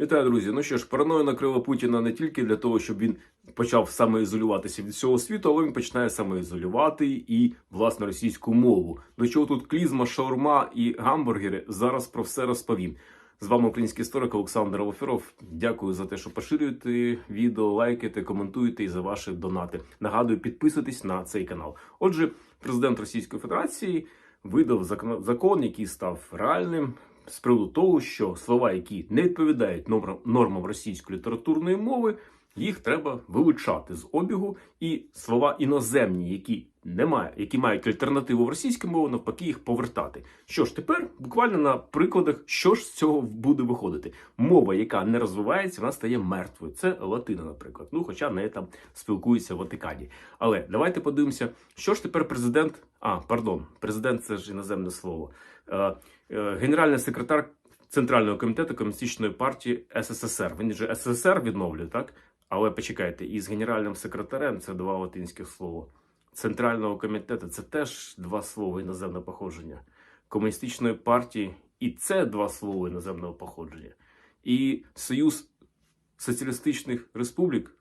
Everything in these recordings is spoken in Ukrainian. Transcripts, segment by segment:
Вітаю, друзі. Ну що ж, паранойя накрила Путіна не тільки для того, щоб він почав самоізолюватися від всього світу, але він починає самоізолювати і власне російську мову. До чого тут клізма, шаурма і гамбургери? Зараз про все розповім. З вами український історик Олександр Алоферов. Дякую за те, що поширюєте відео, лайкаєте, коментуєте і за ваші донати. Нагадую, підписуйтесь на цей канал. Отже, президент Російської Федерації видав закон який став реальним з приводу того, що слова, які не відповідають нормам, російської літературної мови, їх треба вилучати з обігу, і слова іноземні, які немає, які мають альтернативу в російській мові, навпаки, їх повертати. Що ж, тепер буквально на прикладах, що ж з цього буде виходити. Мова, яка не розвивається, вона стає мертвою. Це латина, наприклад. Ну, хоча неї там спілкуються в Ватикані. Але давайте подивимося, що ж тепер президент. А, пардон, президент це ж іноземне слово. Е, е, генеральний секретар Центрального комітету комуністичної партії СССР. Він же СССР відновлює, так? Але почекайте, із генеральним секретарем це два латинських слова. Центрального комітету це теж два слова іноземного походження. Комуністичної партії і це два слова іноземного походження. І Союз Соціалістичних Республік,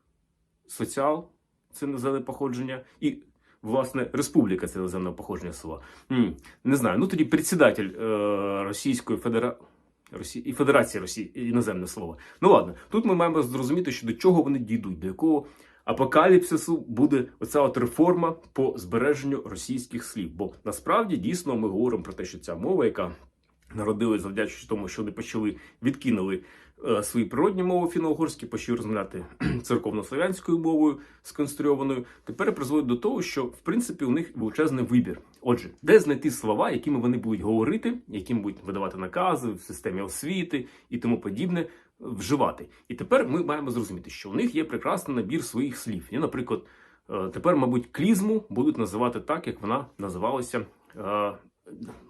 соціал це іноземне походження, і, власне, республіка це іноземне походження слова. М, Не знаю. Ну тоді председатель е, Російської Федерації. Росі... і Федерації Росії іноземне слово. Ну ладно, тут ми маємо зрозуміти, що до чого вони дійдуть, до якого апокаліпсису буде оця от реформа по збереженню російських слів. Бо насправді дійсно ми говоримо про те, що ця мова, яка народилась завдячуючи тому, що вони почали відкинули свої природні мови фіно-угорські, почали розмовляти церковно-славянською мовою сконструйованою, тепер призводить до того, що в принципі у них величезний вибір. Отже, де знайти слова, якими вони будуть говорити, яким будуть видавати накази в системі освіти і тому подібне, вживати. І тепер ми маємо зрозуміти, що у них є прекрасний набір своїх слів. І, наприклад, е, тепер, мабуть, клізму будуть називати так, як вона називалася е,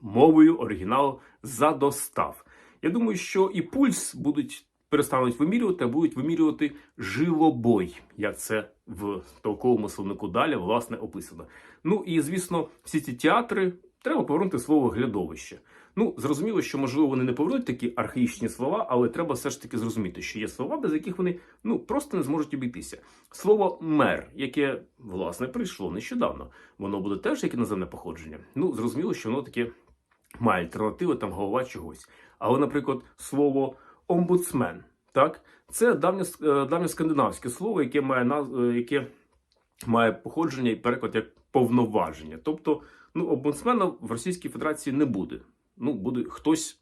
мовою оригіналу задостав. Я думаю, що і пульс будуть перестануть вимірювати, а будуть вимірювати жилобой, як це в толковому словнику далі власне описано. Ну і звісно, всі ці театри треба повернути слово глядовище. Ну, зрозуміло, що можливо вони не повернуть такі архаїчні слова, але треба все ж таки зрозуміти, що є слова, без яких вони ну просто не зможуть обійтися. Слово мер, яке власне прийшло нещодавно, воно буде теж як іноземне походження. Ну, зрозуміло, що воно таке має альтернативи, там голова чогось. Але, наприклад, слово омбудсмен, так, це давнє, е, давньоскандинавське слово, яке має наз- е, яке має походження і переклад як повноваження. Тобто, ну, омбудсмена в Російській Федерації не буде. Ну, буде хтось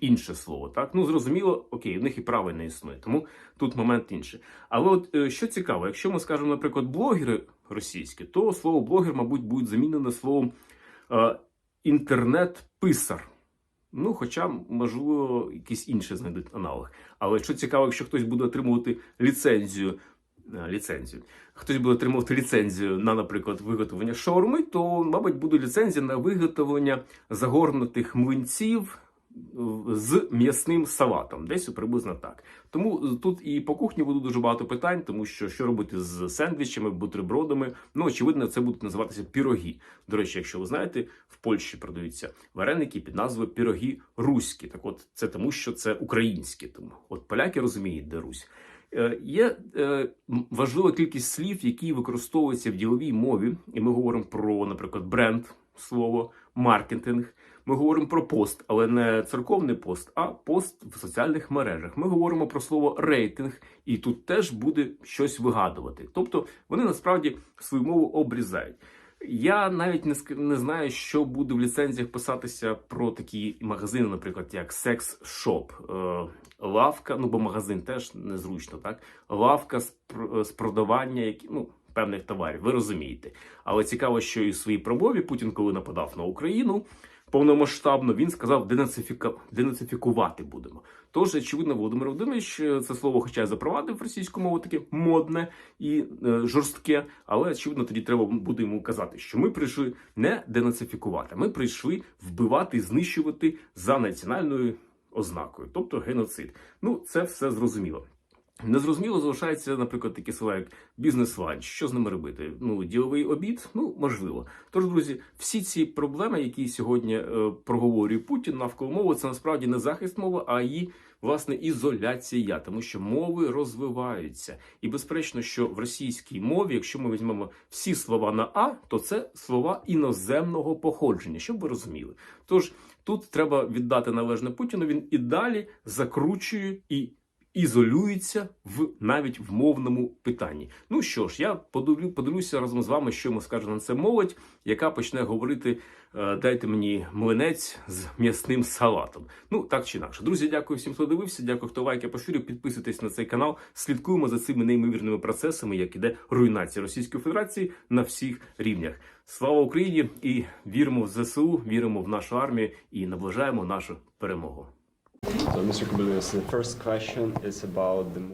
інше слово. Так, ну зрозуміло, окей, в них і права не існує, тому тут момент інший. Але от е, що цікаво, якщо ми скажемо, наприклад, блогери російські, то слово блогер, мабуть, буде замінене словом е, інтернет-писар. Ну, хоча, можливо, якийсь інший знайдуть аналог. Але що цікаво, якщо хтось буде отримувати ліцензію, е, ліцензію, хтось буде отримувати ліцензію на, наприклад, виготовлення шаурми, то, мабуть, буде ліцензія на виготовлення загорнутих млинців з м'ясним салатом, десь приблизно так. Тому тут і по кухні буде дуже багато питань, тому що що робити з сендвічами, бутербродами. Ну, очевидно, це будуть називатися піроги. До речі, якщо ви знаєте, в Польщі продаються вареники під назвою піроги руські. Так, от це тому, що це українські. Тому от поляки розуміють, де Русь. Е, Є е, важлива кількість слів, які використовуються в діловій мові, і ми говоримо про, наприклад, бренд, слово, маркетинг. Ми говоримо про пост, але не церковний пост, а пост в соціальних мережах. Ми говоримо про слово рейтинг, і тут теж буде щось вигадувати. Тобто вони насправді свою мову обрізають. Я навіть не не знаю, що буде в ліцензіях писатися про такі магазини, наприклад, як секс-шоп, е, лавка, ну бо магазин теж незручно, так? Лавка з, з продавання які, ну, певних товарів, ви розумієте. Але цікаво, що і в своїй промові Путін, коли нападав на Україну повномасштабно, він сказав денацифіка... денацифікувати будемо. Тож, очевидно, Володимир Володимирович е, це слово, хоча й запровадив в російську мову таке модне і е, жорстке, але очевидно, тоді треба буде йому казати, що ми прийшли не денацифікувати, ми прийшли вбивати знищувати за національною ознакою, тобто геноцид. Ну, це все зрозуміло. Незрозуміло залишається, наприклад, такі слова, як бізнес-ланч. Що з ними робити? Ну, діловий обід? Ну, можливо. Тож, друзі, всі ці проблеми, які сьогодні е, проговорює Путін навколо мови, це насправді не захист мови, а її власне ізоляція, тому що мови розвиваються. І безперечно, що в російській мові, якщо ми візьмемо всі слова на а, то це слова іноземного походження, щоб ви розуміли. Тож тут треба віддати належне Путіну. Він і далі закручує і ізолюється в навіть в мовному питанні. Ну що ж, я подивлю, подивлюся разом з вами, що йому скаже на це молодь, яка почне говорити: е, дайте мені млинець з м'ясним салатом. Ну так чи інакше. Друзі, дякую всім, хто дивився. Дякую, хто лайки поширив. Підписуйтесь на цей канал. Слідкуємо за цими неймовірними процесами, як іде руйнація Російської Федерації на всіх рівнях. Слава Україні! І віримо в ЗСУ, віримо в нашу армію і наближаємо нашу перемогу.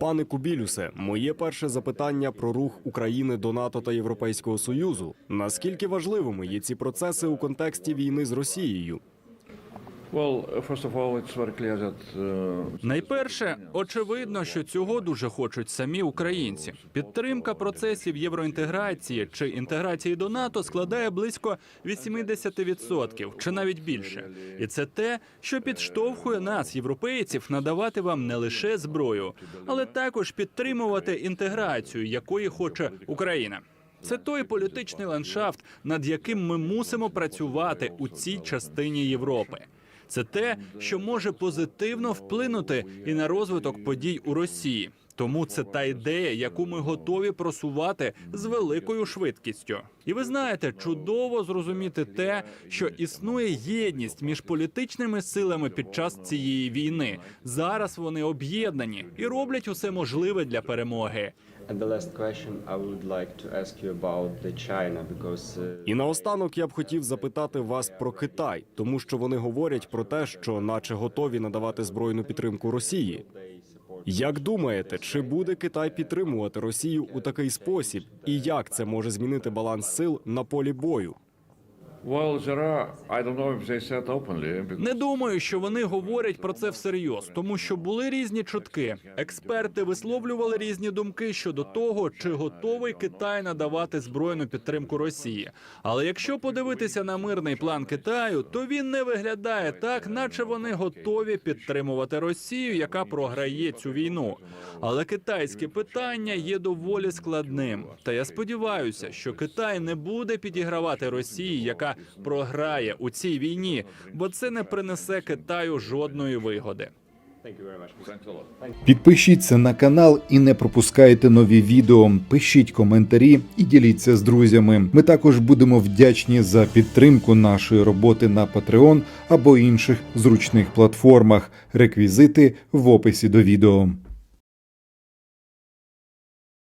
Пане Кубілюсе, моє перше запитання про рух України до НАТО та Європейського Союзу. Наскільки важливими є ці процеси у контексті війни з Росією? Найперше, очевидно, що цього дуже хочуть самі українці. Підтримка процесів євроінтеграції чи інтеграції до НАТО складає близько 80% чи навіть більше. І це те, що підштовхує нас, європейців, надавати вам не лише зброю, але також підтримувати інтеграцію, якої хоче Україна. Це той політичний ландшафт, над яким ми мусимо працювати у цій частині Європи. Це те, що може позитивно вплинути і на розвиток подій у Росії. Тому це та ідея, яку ми готові просувати з великою швидкістю. І ви знаєте, чудово зрозуміти те, що існує єдність між політичними силами під час цієї війни. Зараз вони об'єднані і роблять усе можливе для перемоги. And the last question I would like to ask you about the China because uh, І наостанок я б хотів запитати вас про Китай, тому що вони говорять про те, що наче готові надавати збройну підтримку Росії. Як думаєте, чи буде Китай підтримувати Росію у такий спосіб, і як це може змінити баланс сил на полі бою? Не думаю, що вони говорять про це всерйоз, тому що були різні чутки. Експерти висловлювали різні думки щодо того, чи готовий Китай надавати збройну підтримку Росії. Але якщо подивитися на мирний план Китаю, то він не виглядає так, наче вони готові підтримувати Росію, яка програє цю війну. Але китайське питання є доволі складним. Та я сподіваюся, що Китай не буде підігравати Росії, яка програє у цій війні, бо це не принесе Китаю жодної вигоди. Підпишіться на канал і не пропускайте нові відео. Пишіть коментарі і діліться з друзями. Ми також будемо вдячні за підтримку нашої роботи на Patreon або інших зручних платформах. Реквізити в описі до відео.